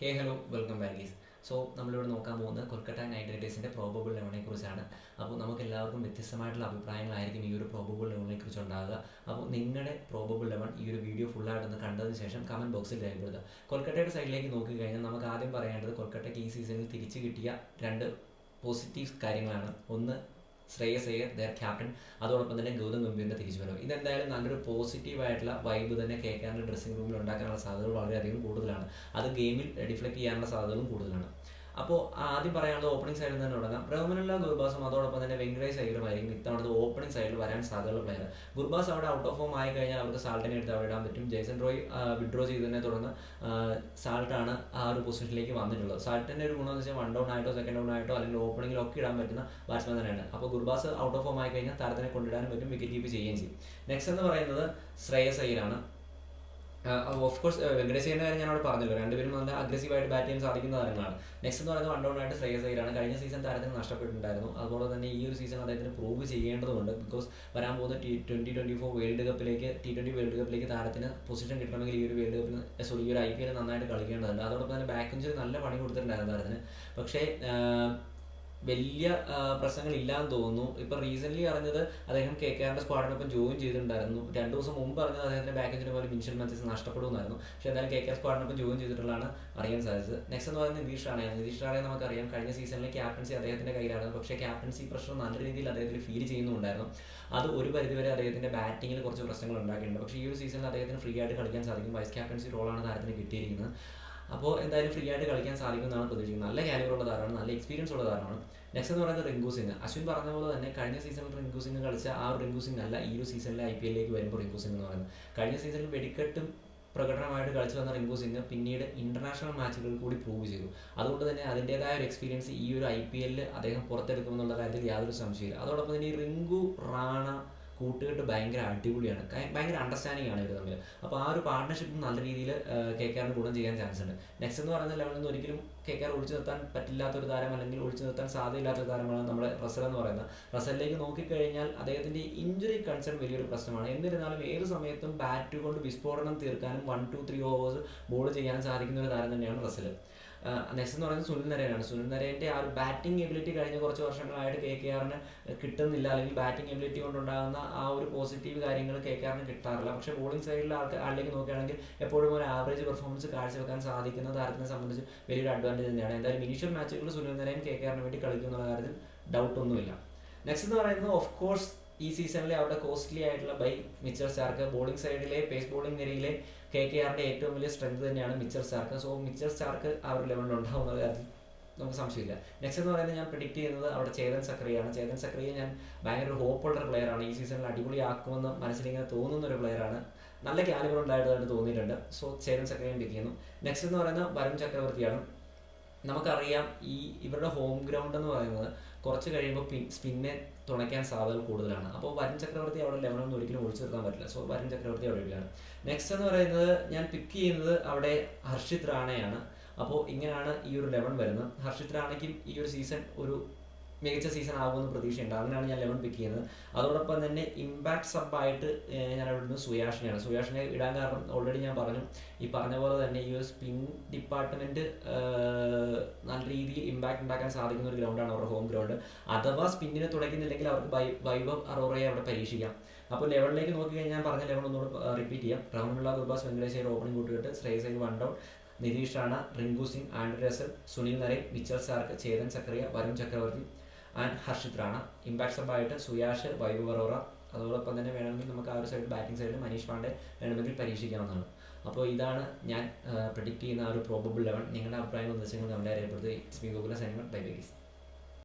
Hey hello welcome back is so നമ്മളിവിടെ നോക്കാൻ പോകുന്നത് കൊൽക്കത്ത നൈറ്റ് റൈഡേഴ്സിന്റെ പ്രോബബിൾ ലെവനെ കുറിച്ചാണ്. അപ്പോൾ നമുക്ക് എല്ലാവർക്കും വ്യത്യസ്തമായിട്ടുള്ള അഭിപ്രായങ്ങളായിരിക്കും ഈ ഒരു പ്രോബബിൾ ലെവനെ കുറിച്ച് ഉണ്ടാകുക അപ്പോൾ നിങ്ങളുടെ പ്രോബബിൾ ലെവൻ ഈ ഒരു വീഡിയോ ഫുള്ളായിട്ടൊന്ന് കണ്ടതിന് ശേഷം കമന്റ് ബോക്സിൽ രേഖപ്പെടുത്തുക. കൊൽക്കത്തയുടെ സൈഡിലേക്ക് നോക്കി കഴിഞ്ഞാൽ നമുക്ക് ആദ്യം പറയേണ്ടത് കൊൽക്കത്തയ്ക്ക് ഈ സീസണിൽ തിരിച്ചു കിട്ടിയ രണ്ട് പോസിറ്റീവ് കാര്യങ്ങളാണ്. ഒന്ന് ശ്രേയസ് അയ്യർ ദർ ക്യാപ്റ്റൻ അതോടൊപ്പം തന്നെ ഗൗതം ഗംഭീറിന്റെ തിരിച്ചുവരവ് ഇതെന്തായാലും നല്ലൊരു പോസിറ്റീവ് ആയിട്ടുള്ള വൈബ് തന്നെ കെ കെആറിന്റെ ഡ്രസ്സിംഗ് റൂമിൽ ഉണ്ടാക്കാനുള്ള സാധ്യതകൾ വളരെയധികം കൂടുതലാണ്. അത് ഗെയിമിൽ ഡിഫ്ലക്ട് ചെയ്യാനുള്ള സാധ്യതകളും കൂടുതലാണ്. അപ്പോൾ ആദ്യം പറയാനുള്ളത് ഓപ്പണിംഗ് സൈഡിൽ തന്നെ തുടങ്ങാം. റഹ്മനുള്ള ഗുർബാസും അതോടൊപ്പം തന്നെ വെങ്കടേഷ് അയ്യറുമായിരിക്കും ഇത്തവണത്തെ ഓപ്പണിംഗ് സൈഡിൽ വരാൻ സാധ്യതയുള്ള പ്ലെയർ ഗുർബാസ് അവിടെ ഔട്ട് ഓഫ് ഫോം ആയി കഴിഞ്ഞാൽ അവർക്ക് സാൾട്ടിനെ എടുത്ത് അവിടെ ഇടാൻ പറ്റും. ജേസൺ റോയ് വിഡ്രോ ചെയ്തതിനെ തുടർന്ന് സാൾട്ടാണ് ആ ഒരു പൊസിഷനിലേക്ക് വന്നിട്ടുള്ളത്. സാൾട്ടിന്റെ ഒരു ഗുണമെന്ന് വെച്ചാൽ വൺ ഡൗൺ ആയിട്ടോ സെക്കൻഡ് ഡൗൺ ആയിട്ടോ അല്ലെങ്കിൽ ഓപ്പണിംഗിൽ ഒക്കെ ഇടാൻ പറ്റുന്ന ബാറ്റ്സ്മാൻ തന്നെയാണ്. അപ്പോൾ ഗുർബാസ് ഔട്ട് ഓഫ് ഫോം ആയി കഴിഞ്ഞാൽ താരത്തിനെ കൊണ്ടിടാനും പറ്റും വിക്കറ്റ് കീപ്പ് ചെയ്യുകയും ചെയ്യും. നെക്സ്റ്റ് എന്ന് പറയുന്നത് ശ്രേയസ് അയ്യരാണ്. ഓഫ് കോഴ്സ് വെങ്കടേശ്വരന്റെ കാര്യം ഞാൻ അവിടെ പറഞ്ഞല്ലോ. രണ്ടുപേരും നല്ല അഗ്രസീവായിട്ട് ബാറ്റ് ചെയ്യാൻ സാധിക്കുന്ന താരങ്ങളാണ്. നെക്സ്റ്റ് എന്ന് പറയുന്നത് വൺ ഡൗൺ ആയിട്ട് ശ്രേയസ് അയ്യരാണ്. കഴിഞ്ഞ സീസൺ താരത്തിന് നഷ്ടപ്പെട്ടിട്ടുണ്ടായിരുന്നു. അതുപോലെ തന്നെ ഈ ഒരു സീസൺ അദ്ദേഹത്തിന് പ്രൂവ് ചെയ്യേണ്ടതുണ്ട്. ബിക്കോസ് വരാൻ പോകുന്ന T twenty twenty four world കപ്പിലേക്ക് T twenty world കപ്പിലേക്ക് താരത്തിന് പൊസിഷൻ കിട്ടണമെങ്കിൽ ഈ ഒരു വേൾഡ് കപ്പിൽ സോറി ഈ ഒരു ഐ പി എൽ നന്നായിട്ട് കളിക്കേണ്ടതുണ്ട്. അതോടൊപ്പം തന്നെ ബാക്ക് നല്ല പണി കൊടുത്തിട്ടുണ്ടായിരുന്നു താരത്തിന്. പക്ഷേ വലിയ പ്രശ്നങ്ങൾ ഇല്ലാന്ന് തോന്നുന്നു. ഇപ്പൊ റീസെന്റ് അറിഞ്ഞത് അദ്ദേഹം കെ കെ ആറിന്റെ സ്ക്വാഡിനൊപ്പം ജോയിൻ ചെയ്തിട്ടുണ്ടായിരുന്നു. രണ്ടു ദിവസം മുമ്പ് അറിഞ്ഞത് അദ്ദേഹത്തിന്റെ ബാക്കേജിന് പോലെ മിൻഷൻ മെസ്സേജ് നഷ്ടപ്പെടുമെന്നായിരുന്നു. പക്ഷെ എന്തായാലും കെ കെ സ്ക്വാഡിനൊപ്പം ജോയിൻ ചെയ്തിട്ടുള്ളതാണ് അറിയാൻ സാധിച്ചത്. നെക്സ്റ്റ് എന്ന് പറയുന്നത് നിതീഷ് റാണയാണ്. നിതീഷ് റാണയെ നമുക്കറിയാം കഴിഞ്ഞ സീസണിലെ ക്യാപ്റ്റൻസി അദ്ദേഹത്തിന്റെ കയ്യിലായിരുന്നു പക്ഷേ ക്യാപ്റ്റൻസി പ്രഷർ നല്ല രീതിയിൽ അദ്ദേഹത്തിന് ഫീൽ ചെയ്യുന്നുണ്ടായിരുന്നു അത് ഒരു പരിധിവരെ അദ്ദേഹത്തിന്റെ ബാറ്റിങ്ങിൽ കുറച്ച് പ്രശ്നങ്ങൾ ഉണ്ടാക്കിയിട്ടുണ്ട്. പക്ഷേ ഈ ഒരു സീസണിൽ അദ്ദേഹത്തിന് ഫ്രീ ആയിട്ട് കളിക്കാൻ സാധിക്കും. വൈസ് ക്യാപ്റ്റൻസി റോളാണ് താരത്തിന് കിട്ടിയിരിക്കുന്നത്. അപ്പോൾ എന്തായാലും ഫ്രീ ആയിട്ട് കളിക്കാൻ സാധിക്കുമെന്നാണ് പ്രതീക്ഷിക്കുന്നത്. നല്ല കാലിബർ ഉള്ള താരമാണ് നല്ല എക്സ്പീരിയൻസ് ഉള്ള താരമാണ്. നെക്സ്റ്റ് എന്ന് പറയുന്നത് റിങ്കു സിംഗ്. അശ്വിൻ പറഞ്ഞ പോലെ തന്നെ കഴിഞ്ഞ സീസണിൽ റിങ്കു സിംഗ് കളിച്ച ആ ഒരു റിങ്കു സിംഗ് അല്ല ഈ ഒരു സീസണിലെ ഐ പി എല്ലിലേക്ക് വരുമ്പോൾ റിങ്കു സിംഗ് എന്ന് പറയുന്നത്. കഴിഞ്ഞ സീസണിൽ വെടിക്കെട്ടും പ്രകടനമായിട്ട് കളിച്ചു വന്ന റിങ്കു സിംഗ് പിന്നീട് ഇന്റർനാഷണൽ മാച്ചുകളിൽ കൂടി പ്രൂവ് ചെയ്തു. അതുകൊണ്ട് തന്നെ അതിന്റെതായ ഒരു എക്സ്പീരിയൻസ് ഈ ഒരു ഐ പി എല്ലിൽ അദ്ദേഹം പുറത്തെടുക്കുമെന്നുള്ള കാര്യത്തിൽ യാതൊരു സംശയമില്ല അതോടൊപ്പം തന്നെ ഈ റിങ്കു റാണ കൂട്ടുകെട്ട് ഭയങ്കര അടിപൊളിയാണ്. ഭയങ്കര അണ്ടർസ്റ്റാൻഡിംഗ് ആണ് ഇവർ തമ്മിൽ അപ്പോൾ ആ ഒരു പാർട്ട്ണർഷിപ്പ് നല്ല രീതിയിൽ കെ കെ ഗുണം ചെയ്യാൻ ചാൻസ് ഉണ്ട്. നെക്സ്റ്റ് എന്ന് പറയുന്ന ലെവലിൽ നിന്ന് ഒരിക്കലും കെ കെ ഒഴിച്ചു നിർത്താൻ പറ്റില്ലാത്തൊരു താരം അല്ലെങ്കിൽ ഒഴിച്ചു നിർത്താൻ സാധ്യമില്ലാത്തൊരു താരമാണ് നമ്മുടെ റസൽ എന്ന് പറയുന്നത്. റസലിലേക്ക് നോക്കിക്കഴിഞ്ഞാൽ അദ്ദേഹത്തിന്റെ ഇഞ്ചുറി കൺസേൺ വലിയൊരു പ്രശ്നമാണ്. എന്നിരുന്നാലും ഏത് സമയത്തും ബാറ്റ് കൊണ്ട് വിസ്ഫോടനം തീർക്കാനും one two three overs ball ചെയ്യാൻ സാധിക്കുന്ന ഒരു താരം തന്നെയാണ് റസൽ നെക്സ്റ്റ് എന്ന് പറയുന്നത് സുനിൽ നരേനാണ്. സുനിൽ നരേന്റെ ആ ഒരു ബാറ്റിംഗ് എബിലിറ്റി കഴിഞ്ഞ കുറച്ച് വർഷങ്ങളായിട്ട് കെ കെ ആറിന് കിട്ടുന്നില്ല. അല്ലെങ്കിൽ ബാറ്റിംഗ് എബിലിറ്റി കൊണ്ടുണ്ടാകുന്ന ആ ഒരു പോസിറ്റീവ് കാര്യങ്ങൾ കെ കെ ആറിന് കിട്ടാറില്ല. പക്ഷെ ബോളിംഗ് സൈഡിൽ ആൾക്ക് ആളിലേക്ക് നോക്കുകയാണെങ്കിൽ എപ്പോഴും ഒരു ആവറേജ് പെർഫോമൻസ് കാഴ്ചവെക്കാൻ സാധിക്കുന്ന താരത്തിനെ സംബന്ധിച്ച് വലിയൊരു അഡ്വാന്റേജ് തന്നെയാണ്. എന്തായാലും ഇനീഷ്യൽ മാച്ചുകളിൽ സുനിൽ നരേൻ കെ കെ ആറിന് വേണ്ടി കളിക്കുന്ന കാര്യത്തിൽ ഡൗട്ടൊന്നുമില്ല നെക്സ്റ്റ് എന്ന് പറയുന്നത് ഓഫ് കോഴ്സ് ഈ സീസണിലെ അവരുടെ കോസ്റ്റ്ലി ആയിട്ടുള്ള buy Mitchell Starc bowling side pace bowling നിരയിലെ കെ കെ ആറിന്റെ ഏറ്റവും വലിയ സ്ട്രെങ്ത് തന്നെയാണ് Mitchell Starc so Mitchell Starc ആ ഒരു ലെവലിൽ ഉണ്ടാവുന്ന കാര്യത്തിൽ നമുക്ക് സംശയമില്ല. നെക്സ്റ്റ് എന്ന് പറയുന്നത് ഞാൻ പ്രിഡിക്റ്റ് ചെയ്യുന്നത് അവിടെ ചേതൻ സക്രിയാണ് ചേതൻ സക്രിയ ഞാൻ ഭയങ്കര ഒരു ഹോപ്പുള്ള ഒരു പ്ലെയറാണ് ഈ സീസണിൽ അടിപൊളിയാക്കുമെന്ന് മനസ്സിലിങ്ങനെ തോന്നുന്ന ഒരു പ്ലെയറാണ് നല്ല കാലിബർ ഉണ്ടായതായിട്ട് തോന്നിയിട്ടുണ്ട്. സോ ചേതൻ സക്രിയ പിക്ക് ചെയ്യുന്നു. നെക്സ്റ്റ് എന്ന് പറയുന്നത് വരുൺ ചക്രവർത്തിയാണ്. നമുക്കറിയാം ഈ ഇവരുടെ ഹോം ഗ്രൗണ്ട് എന്ന് പറയുന്നത് കുറച്ച് കഴിയുമ്പോൾ സ്പിന്നെ തുണയ്ക്കാൻ സാധ്യത കൂടുതലാണ്. അപ്പോൾ വരുൺ ചക്രവർത്തി അവിടെ ലെവനൊന്നും ഒരിക്കലും ഒഴിച്ചു നിർത്താൻ പറ്റില്ല. സോ വരുൺ ചക്രവർത്തി അവിടെ ഇടുകയാണ് നെക്സ്റ്റ് എന്ന് പറയുന്നത് ഞാൻ പിക്ക് ചെയ്യുന്നത് അവിടെ ഹർഷിത് റാണയാണ്. അപ്പോൾ ഇങ്ങനെയാണ് ഈ ഒരു ലെവൻ വരുന്നത്. ഹർഷിത് റാണയ്ക്കും ഈ ഒരു സീസൺ ഒരു മികച്ച സീസൺ ആകുമെന്ന് പ്രതീക്ഷയുണ്ട്. അതിനാണ് ഞാൻ ലെവൻ പിക്ക് ചെയ്യുന്നത്. അതോടൊപ്പം തന്നെ ഇമ്പാക്ട് സബായിട്ട് ഞാൻ ഇടുന്നത് സുയാഷിനെയാണ്. സുയാഷിനെ ഇടാൻ കാരണം ഓൾറെഡി ഞാൻ പറഞ്ഞു. ഈ പറഞ്ഞ പോലെ തന്നെ ഈ ഒരു സ്പിൻ ഡിപ്പാർട്ട്മെന്റ് നല്ല രീതിയിൽ ഇമ്പാക്ട് ഉണ്ടാക്കാൻ സാധിക്കുന്ന ഒരു ഗ്രൗണ്ടാണ് അവരുടെ ഹോം ഗ്രൗണ്ട് അഥവാ സ്പിന്നിനെ തുടയ്ക്കുന്നില്ലെങ്കിൽ അവർക്ക് വൈഭവ് അറോറയെ അവിടെ പരീക്ഷിക്കാം. അപ്പോൾ ലെവലിലേക്ക് നോക്കി കഴിഞ്ഞാൽ പറഞ്ഞ ലെവൽ ഒന്നുകൂടെ റിപ്പീറ്റ് ചെയ്യാം. റഹ്മുള്ള ഗുർബാസ് വെങ്കടേശ്വര ഓപ്പണിംഗ് കൂട്ടുകെട്ട് Shreyas one down Nitish Rana Rinku Singh and Russell Sunil Narine Mitchell Starc Chetan Sakariya Varun Chakravarthy and Harshit Rana impact സബായിട്ട് Suyash Vaibhav ബറോറ അതോടൊപ്പം തന്നെ വേണമെങ്കിൽ നമുക്ക് ആ ഒരു സൈഡ് ബാറ്റിംഗ് സൈഡിൽ മനീഷ് പാണ്ഡെ വേണമെങ്കിൽ പരീക്ഷിക്കാവുന്നതാണ്. അപ്പോൾ ഇതാണ് ഞാൻ പ്രഡിക്റ്റ് ചെയ്യുന്ന ആ ഒരു പ്രോബബിൾ ലെവൻ നിങ്ങളുടെ അഭിപ്രായം എന്ന് വെച്ചാൽ നമ്മുടെ അറിയപ്പെടുന്നത് it's me Gokula signing bye bye